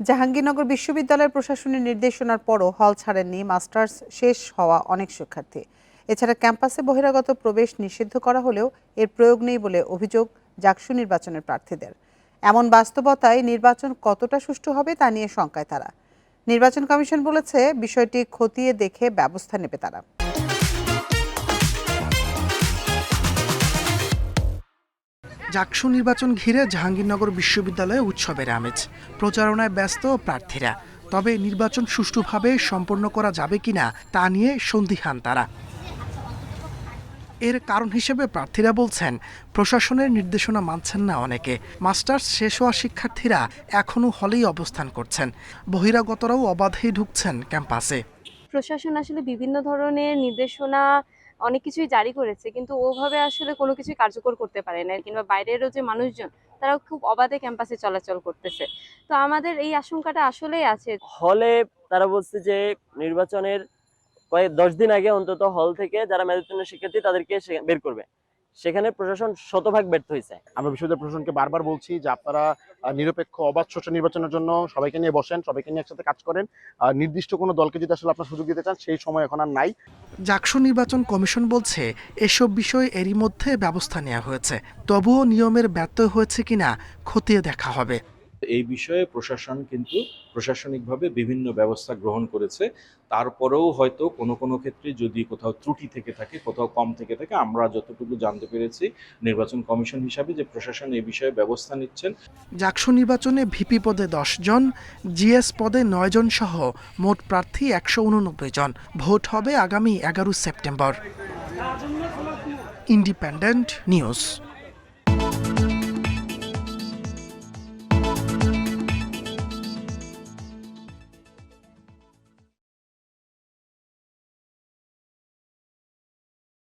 জাহাঙ্গীরনগর বিশ্ববিদ্যালয়ের প্রশাসনের নির্দেশনার পরও হল ছাড়েননি মাস্টার্স শেষ হওয়া অনেক শিক্ষার্থী। এছাড়া ক্যাম্পাসে বহিরাগত প্রবেশ নিষিদ্ধ করা হলেও এর প্রয়োগ নেই বলে অভিযোগ জাকসু নির্বাচনের প্রার্থীদের। এমন বাস্তবতায় নির্বাচন কতটা সুষ্ঠু হবে তা নিয়ে শঙ্কায় তারা। নির্বাচন কমিশন বলেছে, বিষয়টি খতিয়ে দেখে ব্যবস্থা নেবে তারা। জাকসু নির্বাচন ঘিরে জাহাঙ্গীরনগর বিশ্ববিদ্যালয়ে উৎসবের আমেজ। প্রচারণায় ব্যস্ত প্রার্থীরা, তবে নির্বাচন সুষ্ঠুভাবে সম্পন্ন করা যাবে কিনা তা নিয়ে সন্দিহান তারা। এর কারণ হিসেবে প্রার্থীরা বলছেন, প্রশাসনের নির্দেশনা মানছেন না অনেকে। মাস্টার্স শেষ হওয়া শিক্ষার্থীরা এখনও হলেই অবস্থান করছেন। বহিরাগতরাও অবাধেই ঢুকছেন ক্যাম্পাসে। প্রশাসন আসলে বিভিন্ন ধরনের নির্দেশনা অনেক কিছুই জারি করেছে কিন্তু ওভাবে আসলে কোনো কিছুই কার্যকর করতে পারে না কিংবা বাইরেরও যে মানুষজন তারাও খুব অবাধে ক্যাম্পাসে চলাচল করতেছে। তো আমাদের এই আশঙ্কাটা আসলেই আছে। হলে তারা বলছে যে নির্বাচনের কয়েক দশ দিন আগে অন্তত হল থেকে যারা মেধাবীন শিক্ষার্থী তাদেরকে বের করবে। সেখানে প্রশাসন শতভাগ ব্যর্থ হয়েছে। আমরা বিশ্ববিদ্যালয় প্রশাসনকে বারবার বলছি যে আপনারা নিরপেক্ষ অবাধ স্বচ্ছ নির্বাচনের জন্য সবাইকে নিয়ে বসেন সবাইকে নিয়ে একসাথে কাজ করেন। আর নির্দিষ্ট কোনো দলকে যদি আসলে আপনার সুযোগ দিতে চান সেই সময় এখন আর নাই। জাকসু নির্বাচন কমিশন বলছে, এসব বিষয়ে এরই মধ্যে ব্যবস্থা নেওয়া হয়েছে। তবুও নিয়মের ব্যত্যয় হয়েছে কিনা খতিয়ে দেখা হবে। এই বিষয়ে প্রশাসন কিন্তু প্রশাসনিকভাবে বিভিন্ন ব্যবস্থা গ্রহণ করেছে। তারপরেও হয়তো কোনো কোনো ক্ষেত্রে যদি কোথাও ত্রুটি থেকে থাকে, কোথাও কম থেকে থাকে, আমরা যতটুকু জানতে পেরেছি নির্বাচন কমিশন হিসাবে যে প্রশাসন এই বিষয়ে ব্যবস্থা নিচ্ছেন। জাকসু নির্বাচনে ভিপি পদে দশ জন, জিএস পদে নয় জন সহ মোট প্রার্থী একশো উননব্বই জন। ভোট হবে আগামী এগারো সেপ্টেম্বর। Independent news.